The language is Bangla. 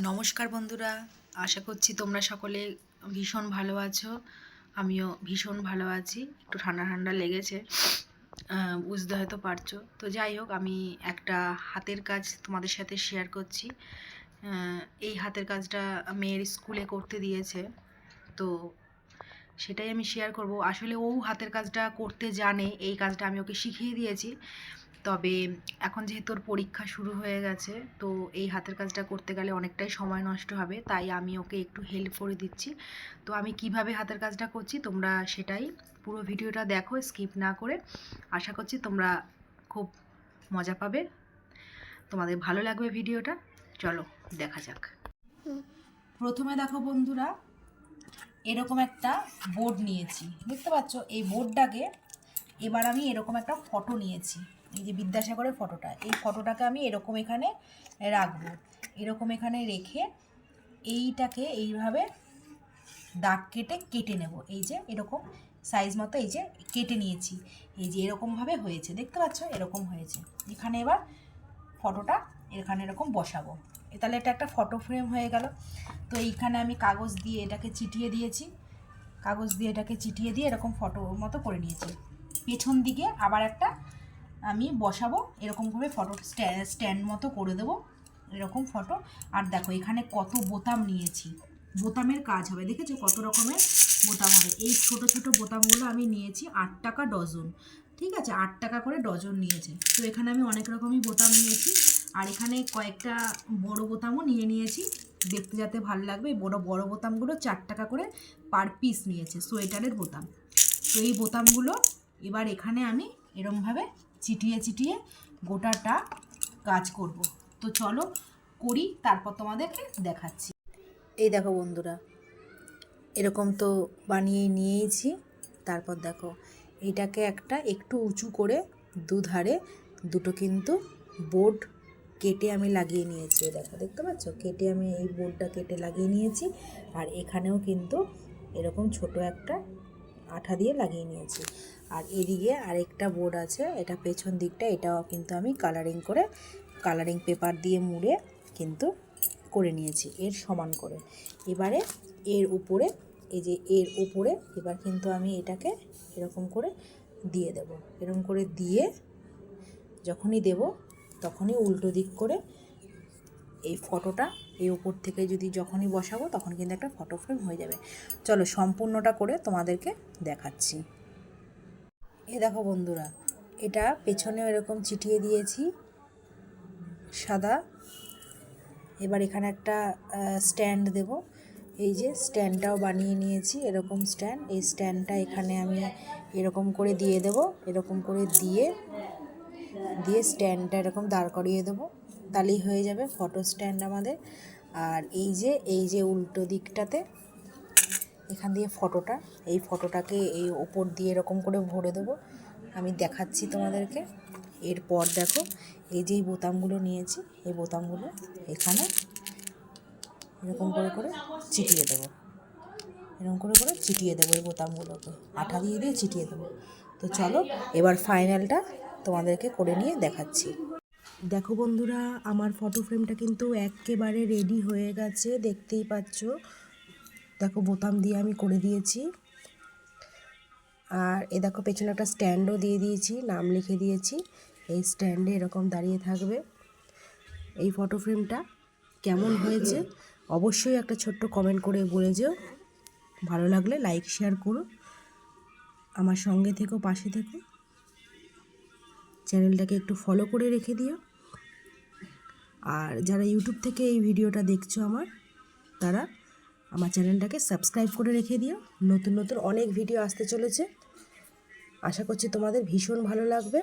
নমস্কার বন্ধুরা, আশা করছি তোমরা সকলে ভীষণ ভালো আছো। আমিও ভীষণ ভালো আছি, একটু ঠান্ডা ঠান্ডা লেগেছে বুঝতে হয়তো পারছ। তো যাই হোক, আমি একটা হাতের কাজ তোমাদের সাথে শেয়ার করছি। এই হাতের কাজটা মেয়ের স্কুলে করতে দিয়েছে, তো সেটাই আমি শেয়ার করব। আসলে ও হাতের কাজটা করতে জানে, এই কাজটা আমি ওকে শিখিয়ে দিয়েছি। তবে এখন যেহেতু ওর পরীক্ষা শুরু হয়ে গেছে, তো এই হাতের কাজটা করতে গেলে অনেকটাই সময় নষ্ট হবে, তাই আমি ওকে একটু হেল্প করে দিচ্ছি। তো আমি কীভাবে হাতের কাজটা করছি তোমরা সেটাই পুরো ভিডিওটা দেখো স্কিপ না করে। আশা করছি তোমরা খুব মজা পাবে। তোমাদের ভালো লাগবে ভিডিওটা, চলো দেখা যাক। প্রথমে দেখো বন্ধুরা, এরকম একটা বোর্ড নিয়েছি, দেখতে পাচ্ছ? এই বোর্ডটাকে এবার আমি এরকম একটা ফটো নিয়েছি। এই যে বিদ্যাসাগরের ফটোটা, এই ফটোটাকে আমি এরকম এখানে রাখব। এরকম এখানে রেখে এইটাকে এইভাবে দাগ কেটে কেটে নেব। এই যে এরকম সাইজ মতো এই যে কেটে নিয়েছি। এই যে এরকমভাবে হয়েছে, দেখতে পাচ্ছ? এরকম হয়েছে। এখানে এবার ফটোটা এখানে এরকম বসাবো। তাহলে এটা একটা ফটো ফ্রেম হয়ে গেল। তো এইখানে আমি কাগজ দিয়ে এটাকে চিটিয়ে দিয়েছি। কাগজ দিয়ে এটাকে চিটিয়ে দিয়ে এরকম ফটো মতো করে নিয়েছি। পেছন দিকে আবার একটা আমি বসাবো এরকমভাবে ফটো স্ট্যান্ড মতো করে দেবো, এরকম ফটো আর দেখো, এখানে কত বোতাম নিয়েছি। বোতামের কাজ হবে, দেখেছ কত রকমের বোতাম হবে? এই ছোট ছোট বোতামগুলো আমি নিয়েছি আট টাকা ডজন, ঠিক আছে? আট টাকা করে ডজন নিয়েছে। তো এখানে আমি অনেক রকমই বোতাম নিয়েছি, আর এখানে কয়েকটা বড় বোতামও নিয়ে নিয়েছি, দেখতে যাতে ভালো লাগবে। বড় বড় বোতামগুলো চার টাকা করে পার পিস নিয়েছে, সোয়েটারের বোতাম। তো এই বোতামগুলো এবার এখানে আমি এরমভাবে চিটিয়ে চিটিয়ে গোটাটা কাজ করব। তো চলো করি, তারপর তোমাদেরকে দেখাচ্ছি। এই দেখো বন্ধুরা, এরকম তো বানিয়ে নিয়েছি তারপর দেখো, এটাকে একটা একটু উঁচু করে দুধারে দুটো কিন্তু বোর্ড কেটে আমি লাগিয়ে নিয়েছি। দেখো, দেখতে পাচ্ছ? কেটে আমি এই বোর্ডটা কেটে লাগিয়ে নিয়েছি। আর এখানেও কিন্তু এরকম ছোট একটা আঠা দিয়ে লাগিয়ে নিয়েছি। আর এদিকে আরেকটা বোর্ড আছে, এটা পেছন দিকটা, এটাও কিন্তু আমি কালারিং করে কালারিং পেপার দিয়ে মুড়ে কিন্তু করে নিয়েছি, এর সমান করে। এবারে এর উপরে, এই যে এর উপরে, এবার কিন্তু আমি এটাকে এরকম করে দিয়ে দেব। এরকম করে দিয়ে যখনই দেব, তখনই উল্টো দিক করে এই ফটোটা এই উপর থেকে যদি যখনই বসাবো, তখন কিন্তু একটা ফটো ফ্রেম হয়ে যাবে। চলো সম্পূর্ণটা করে তোমাদেরকে দেখাচ্ছি। এ দেখো বন্ধুরা, এটা পেছনেও এরকম চিটিয়ে দিয়েছি, সাদা। এবার এখানে একটা স্ট্যান্ড দেব। এই যে স্ট্যান্ডটাও বানিয়ে নিয়েছি, এরকম স্ট্যান্ড। এই স্ট্যান্ডটা এখানে আমি এরকম করে দিয়ে দেব, এরকম করে দিয়ে দিয়ে স্ট্যান্ডটা এরকম দাঁড় করিয়ে দেবো। তাহলেই হয়ে যাবে ফটো স্ট্যান্ড আমাদের। আর এই যে এই যে উল্টো দিকটাতে, এখান দিয়ে ফটোটা এই ফটোটাকে এই ওপর দিয়ে এরকম করে ভরে দেবো। আমি দেখাচ্ছি তোমাদেরকে। এরপর দেখো, এই যে বোতামগুলো নিয়েছি, এই বোতামগুলো এখানে এরকম করে করে চিটিয়ে দেবো। এরকম করে করে চিটিয়ে দেবো এই বোতামগুলোকে। আঠা দিয়ে দিয়ে চিটিয়ে দেবো। তো চলো, এবার ফাইনালটা তোমাদেরকে করে নিয়ে দেখাচ্ছি। দেখো বন্ধুরা, আমার ফটো ফ্রেমটা কিন্তু একেবারে রেডি হয়ে গেছে, দেখতেই পাচ্ছ। দেখো, বোতাম দিয়ে আমি করে দিয়েছি। আর এ দেখো, পেছনে একটা স্ট্যান্ডও দিয়ে দিয়েছি, নাম লিখে দিয়েছি। এই স্ট্যান্ডে এরকম দাঁড়িয়ে থাকবে। এই ফটো ফ্রেমটা কেমন হয়েছে, অবশ্যই একটা ছোট্ট কমেন্ট করে বলে যেও। ভালো লাগলে লাইক শেয়ার করো। আমার সঙ্গে থেকো, পাশে থেকো। চ্যানেলটাকে একটু ফলো করে রেখে দিও। আর যারা ইউটিউব থেকে এই ভিডিওটা দেখছ আমার, তারা আমার চ্যানেলটাকে সাবস্ক্রাইব করে রেখে দিও। নতুন নতুন অনেক ভিডিও আসতে চলেছে। আশা করছি তোমাদের ভীষণ ভালো লাগবে।